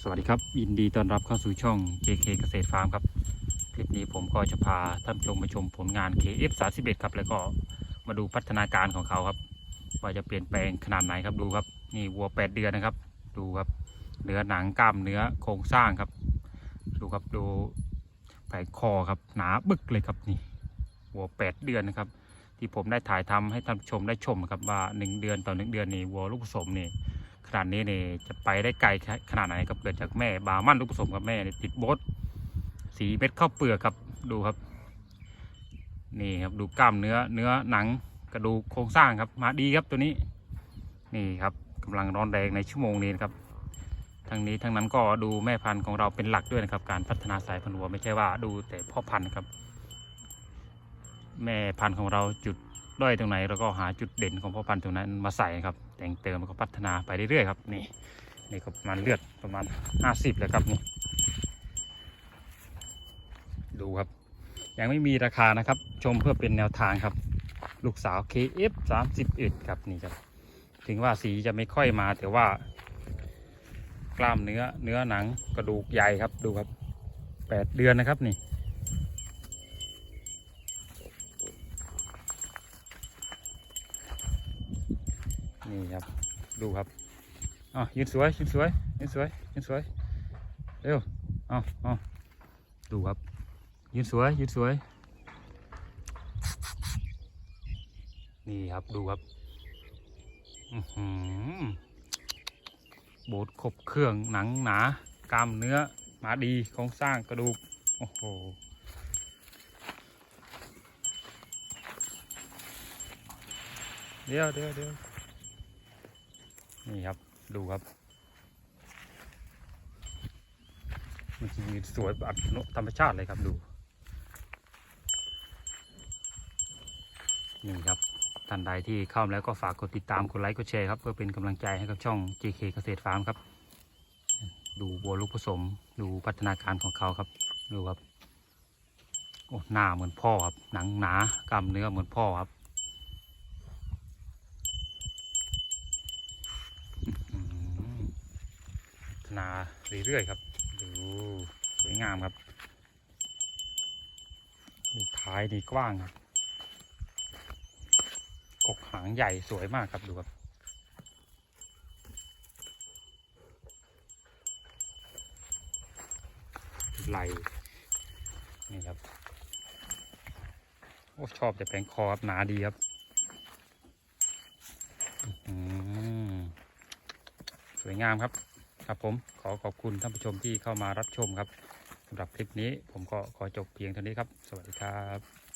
สวัสดีครับ ยินดีต้อนรับเข้าสู่ช่อง JK เกษตรฟาร์มครับ คลิปนี้ผมก็จะพาท่านชมมาชมผลงาน KF 31 ครับ แล้วก็มาดูพัฒนาการของเขาครับ ว่าจะเปลี่ยนแปลงขนาดไหนครับดูครับ นี่วัว 8 เดือนนะครับ ดูครับเนื้อหนังกล้ามเนื้อโครงสร้างครับ ดูครับดูแผงคอครับหนาบึกเลยครับนี่วัว 8 เดือนนะครับที่ผมได้ถ่ายทำให้ท่านชมได้ชมครับว่า 1 เดือนต่อ 1 เดือนนี่วัวลูกผสมนี่ ขนาดนี้นี่จะไปได้ไกลขนาดไหนครับเกิดจากแม่บามั่นลูกผสมกับแม่นี่ติดโบสสีเม็ดข้าวเปลือกครับดูครับ นี่ครับดูกล้ามเนื้อเนื้อหนังกระดูกโครงสร้างครับมาดีครับตัวนี้ นี่ครับกำลังร้อนแรงในชั่วโมงนี้นครับทั้งนี้ทั้งนั้นก็ดูแม่พันธุ์ของเราเป็นหลักด้วยนะครับ การพัฒนาสายพันธุ์วัวไม่ใช่ว่าดูแต่พ่อพันธุ์ครับ แม่พันธุ์ของเราจุด ด้อยตรงไหนเราก็หาจุดเด่นของพ่อพันธุ์ตรงนั้นมาใส่ครับ แต่งเติมแล้วก็พัฒนาไปเรื่อยๆครับนี่นี่ก็ประมาณเลือดประมาณห้าสิบแล้วครับนี่ดูครับ ยังไม่มีราคานะครับ ชมเพื่อเป็นแนวทางครับ ลูกสาว KF 31ครับนี่ครับ ถึงว่าสีจะไม่ค่อยมาแต่ว่ากล้ามเนื้อเนื้อหนังกระดูกใหญ่ครับดูครับแปดเดือนนะครับนี่ นี่ครับ ดูครับอะยืนสวยยืนสวยยืนสวยยืนสวยเร็วอ๋ออ๋อดูครับ ยืนสวยยืนสวย นี่ครับดูครับอือโบดครบเครื่องหนังหนากล้ามเนื้อหมาดีโครงสร้างกระดูก โอ้โหเดี๋ยวเดี๋ยวเดี๋ยว นี่ครับ ดูครับมันจะยืนสวยแบบธรรมชาติเลยครับดู นี่ครับท่านใดที่เข้ามาแล้วก็ฝากกดติดตามกดไลค์กดแชร์ครับ เพื่อเป็นกำลังใจให้กับช่อง JK เกษตรฟาร์มครับ ดูวัวลูกผสม ดูพัฒนาการของเขาครับ ดูครับโอ้หน้าเหมือนพ่อครับ หนังหนากล้ามเนื้อเหมือนพ่อครับ อืมพัฒ นาเรื่อยๆครับดูสวยงามครับดูท้ายดีกว้างครับกกหางใหญ่สวยมากครับดูครับไหลนี่ครับโอ้ชอบแต่แผงคอครับหนาดีครับอืมสวยงามครับ ครับผมขอขอบคุณท่านผู้ชมที่เข้ามารับชมครับสำหรับคลิปนี้ผมก็ขอจบเพียงเท่านี้ครับ สวัสดีครับ